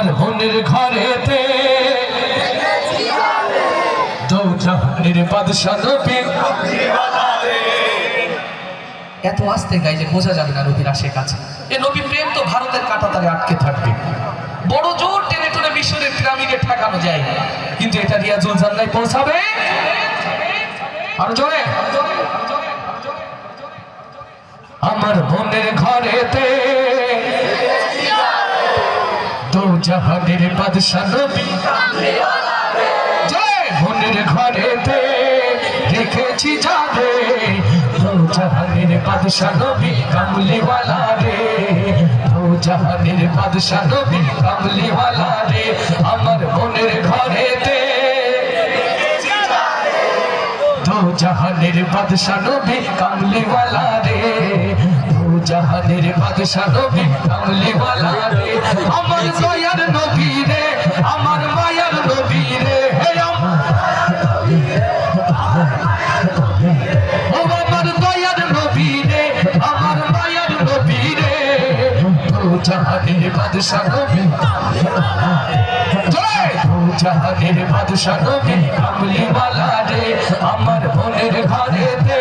আমার বোনের ঘরেতে। এত আস্তে গাইলে বোঝা যাবে না নবীর আশেক আছে। এ নবী প্রেম তো ভারতের কাটাতারে আটকে থাকবে। বড় জোর টেনে টেনে মিশরের পিরামিডে ঠেকানো যায়। কিন্তু এটা রিয়াজুল জান্নায় পৌঁছাবে? আরও জোরে। আমার বোনের ঘরেতে জাহানের বাদশা নবী। জয় বোনের ঘরেতে রেখেছি যাবে জাহানের বাদশা নবী, কামলিওয়ালা রে। জাহানের বাদশা নবী, কামলিওয়ালা রে। আমার বোনের ঘরেতে জাহানের বাদশা নবী, কামলিওয়ালা রে। জাহানের বাদশা নবী কামলিওয়ালা রে। আমার দয়ার নবী রে, আমার মায়ার নবী রে। হে আমার দয়ার নবী রে, আমার মায়ার নবী রে। জাহানের বাদশা নবী জাহানের বাদশা নবী কামলিওয়ালা রে, আমার বোনের ঘরেতে।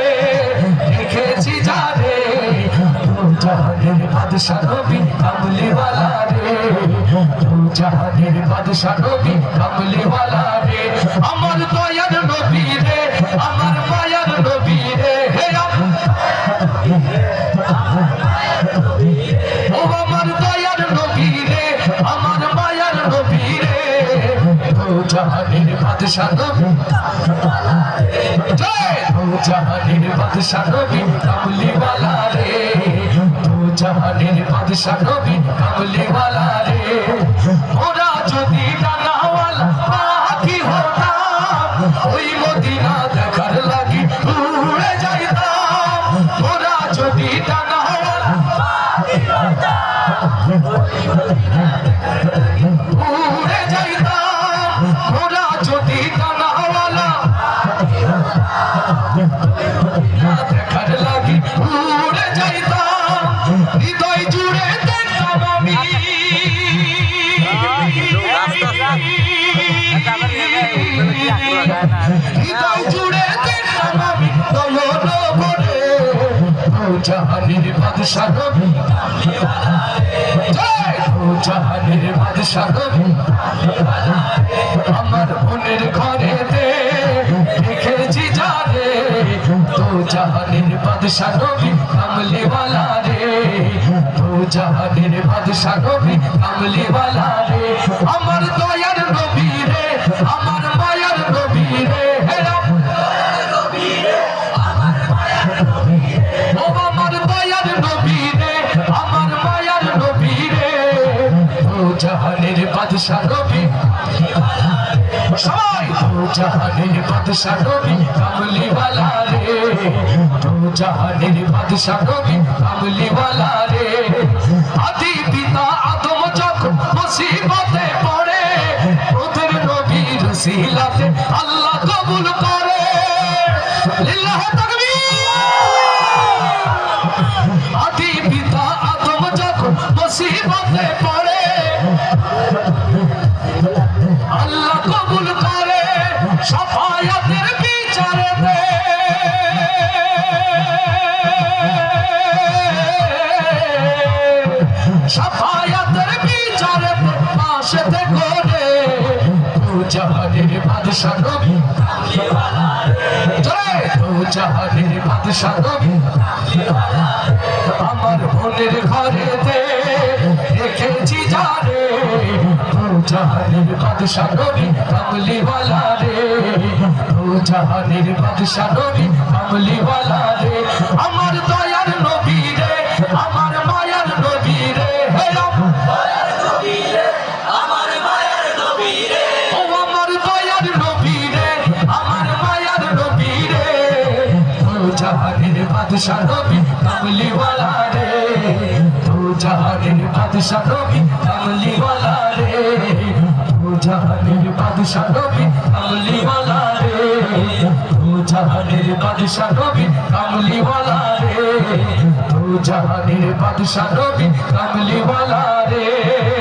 দু জাহানের বাদশা নবী কামলিওয়ালা রে। দু জাহানের বাদশা নবী কামলিওয়ালা রে। আমার দয়ার নবী রে, আমার মায়ার নবী রে। হে ও আমার দয়ার নবী রে, আমার মায়ার নবী রে। ও জাহানের বাদশা নবী জয়। ও জাহানের বাদশা নবী কামলিওয়ালা রে। ও জাহানের বাদশা নবী কামলিওয়ালা রে। ওরা যদি ডানাওয়ালা পাখি হতাম, ওই মদিনা দেখার লাগি উড়ে যাইতাম। ওরা যদি ডানাওয়ালা উড়ে যাইতাম। ওরা যদি ডানাওয়ালা দেখার লাগি উড়ে যাইতাম। হৃদয় জুড়ে দেখতাম আমি। হৃদয় জুড়ে দেখতাম আমি। দমন করে জাহানের বাদশা নবী জয় ও জাহানের বাদশা আমার বোনের ঘরেতে রেখেছি যারে। তো জাহানের বাদশা নবী কামলিওয়ালা জাহানের বাদশা নবী কামলিওয়ালা রে। আমার দয়ার নবী রে, আমার মায়ার নবী রে। জাহানের বাদশা নবী সবাই তো জাহানের বাদশা নবী কামলিওয়ালা রে। তো জাহানের বাদশা নবী কামলিওয়ালা রে আল্লাহ কবুল করে। আদি পিতা আদম যখন মুসিবতে পড়ে, আল্লাহ কবুল সাফায়াতের বিচারে দে। সাফায়াতের বিচারে দে পাশেতে করে তু জাহানের বাদশা নবী তু জাহানের বাদশা নবী আমার বোনের ঘরেতে রেখেছি যারে। ও জাহানের বাদশা নবী কামলিওয়ালা রে। জাহানের বাদশা নবী কামলিওয়ালা রে, আমার দয়ার নবী রে, আমার মায়ার নবী রে, হে আমার আমার দয়ার নবী রে, আমার মায়ার নবী রে। ও জাহানের বাদশা নবী কামলিওয়ালা রে। ও জাহানের বাদশা রে বাদশা রে। ও জাহানের বাদশা নবী কামলিওয়ালা রে। ও জাহানের বাদশা নবী কামলিওয়ালা রে।